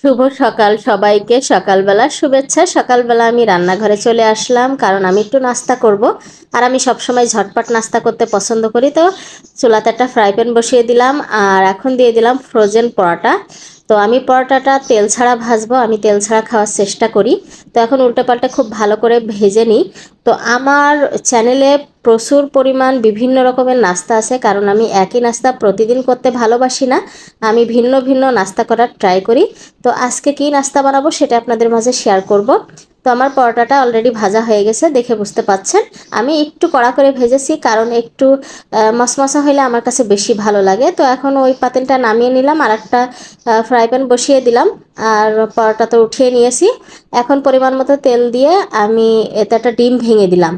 শুভ সকাল সবাইকে। সকালবেলা শুভেচ্ছা। সকালবেলা আমি রান্নাঘরে চলে আসলাম, কারণ আমি একটু নাস্তা করব। আর আমি সবসময় ঝটপট নাস্তা করতে পছন্দ করি, তো চুলাতে একটা ফ্রাই প্যান বসিয়ে দিলাম। আর এখন দিয়ে দিলাম ফ্রোজেন পরোটা। তো আমি পরোটাটা তেল ছাড়া ভাজবো, আমি তেল ছাড়া খাওয়ার চেষ্টা করি। তো এখন উল্টে পাল্টে খুব ভালো করে ভেজে নিই। তো আমার চ্যানেলে প্রচুর পরিমাণ বিভিন্ন রকমের নাস্তা আছে, কারণ আমি একই নাস্তা প্রতিদিন করতে ভালোবাসি না। আমি ভিন্ন ভিন্ন নাস্তা করার ট্রাই করি। তো আজকে কি নাস্তা বানাবো সেটা আপনাদের মাঝে শেয়ার করব। তো আমার পরোটাটা অলরেডি ভাজা হয়ে গেছে, দেখে বুঝতে পাচ্ছেন। আমি একটু কড়া করে ভেজেছি, কারণ একটু মশমশা হলে আমার কাছে বেশি ভালো লাগে। তো এখন ওই পাতিলটা নামিয়ে নিলাম আর একটা ফ্রাই প্যান বসিয়ে দিলাম, আর পরোটা তো উঠিয়ে নিয়েছি। এখন পরিমাণ মতো তেল দিয়ে আমি এতে একটা ডিম ভেঙে দিলাম।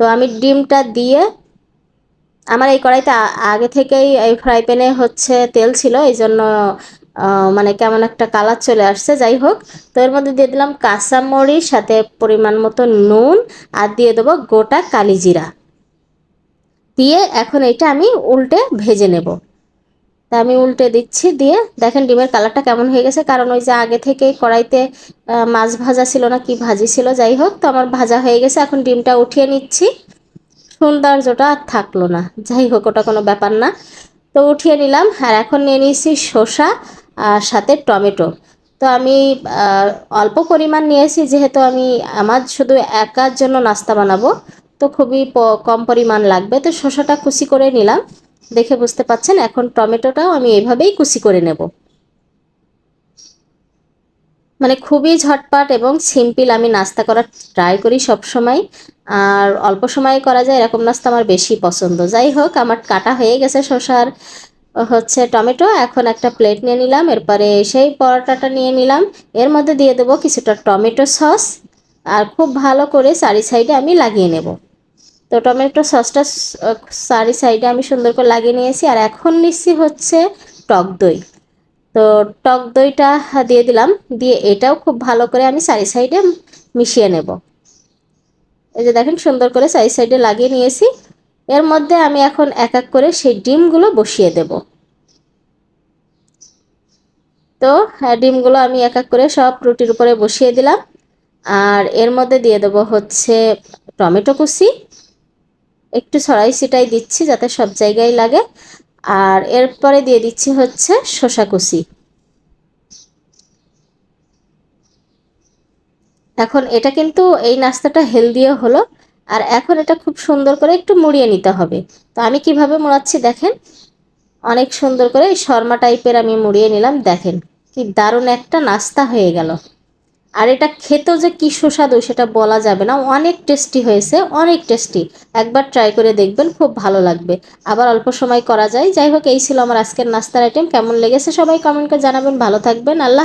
তো আমি ডিমটা দিয়ে, আমার এই কড়াইতে আগে থেকেই এই ফ্রাই প্যানে হচ্ছে তেল ছিল এই জন্য মানে কেমন একটা কালার চলে আসছে, যাই হোক। তো এর মধ্যে দিয়ে দিলাম কাঁচামরিচ, সাথে পরিমাণ মতো নুন, আর দিয়ে দেবো গোটা কালিজিরা। দিয়ে এখন এটা আমি উল্টে ভেজে নেব। তা আমি উল্টে দিচ্ছি, দিয়ে দেখেন ডিমের কালারটা কেমন হয়ে গেছে। কারণ ওই যে আগে থেকে কড়াইতে মাছ ভাজা ছিল না, কি ভাজি ছিল, যাই হোক, তো আমার ভাজা হয়ে গেছে। এখন ডিমটা উঠিয়ে নিচ্ছি। সৌন্দর্যটা আর থাকল না। যাই হোক, ওটা কোনো ব্যাপার না। তো উঠিয়ে নিলাম, আর এখন নিয়ে নিয়েছি শসা সাথে টমেটো। তো আমি অল্প পরিমাণ নিয়েছি, যেহেতু আমি আমার শুধু একার জন্য নাস্তা বানাবো, তো খুবই কম পরিমাণ লাগবে। তো শসাটা কুচি করে নিলাম। দেখে বুঝতে পাচ্ছেন, এখন টমেটোটাও আমি এভাবেই কুচি করে নেব। মানে খুবই ঝটপট এবং সিম্পল আমি নাস্তা করার ট্রাই করি সব সময় আর অল্প সময়ে করা যায়, এরকম নাস্তা আমার বেশি পছন্দ। যাই হোক, আমার কাটা হয়ে গেছে শসার হচ্ছে টমেটো, এখন একটা প্লেট নিয়ে নিলাম, এরপরে সেই পরোটাটা নিয়ে নিলাম। এর মধ্যে দিয়ে দেবো কিছুটা টমেটো সস, আর খুব ভালো করে চারি সাইডে আমি লাগিয়ে নেব। তো টমেটো সসটা চারি সাইডে আমি সুন্দর করে লাগিয়ে নিয়েছি, আর এখন নিচ্ছি হচ্ছে টক দই। তো টক দইটা দিয়ে দিলাম, দিয়ে এটাও খুব ভালো করে আমি চারি সাইডে মিশিয়ে নেব। এই যে দেখেন সুন্দর করে চারি সাইডে লাগিয়ে নিয়েছি। এর মধ্যে আমি এখন এক এক করে সেই ডিমগুলো বসিয়ে দেব। তো হ্যাঁ, ডিমগুলো আমি এক এক করে সব রুটির উপরে বসিয়ে দিলাম। আর এর মধ্যে দিয়ে দেবো হচ্ছে টমেটো কুচি। একটু ছড়াই ছিটাই দিচ্ছি যাতে সব জায়গায় লাগে। আর এরপরে দিয়ে দিচ্ছি হচ্ছে শসা কুচি। এখন এটা কিন্তু এই নাস্তাটা হেলদিও হলো। আর এখন এটা খুব সুন্দর করে একটু মুড়িয়ে নিতে হবে। তো আমি কীভাবে মোড়াচ্ছি দেখেন? অনেক সুন্দর করে শর্মা টাইপের আমি মুড়িয়ে নিলাম, দেখেন কি দারুণ একটা নাস্তা হয়ে গেল। আর এটা খেতেও যে কী সুস্বাদু সেটা বলা যাবে না, অনেক টেস্টি হয়েছে, অনেক টেস্টি একবার ট্রাই করে দেখবেন, খুব ভালো লাগবে। আবার অল্প সময় করা যায়। যাই হোক, এই ছিল আমার আজকের নাস্তার আইটেম কেমন লেগেছে সবাই কমেন্ট করে জানাবেন। ভালো থাকবেন। আল্লাহ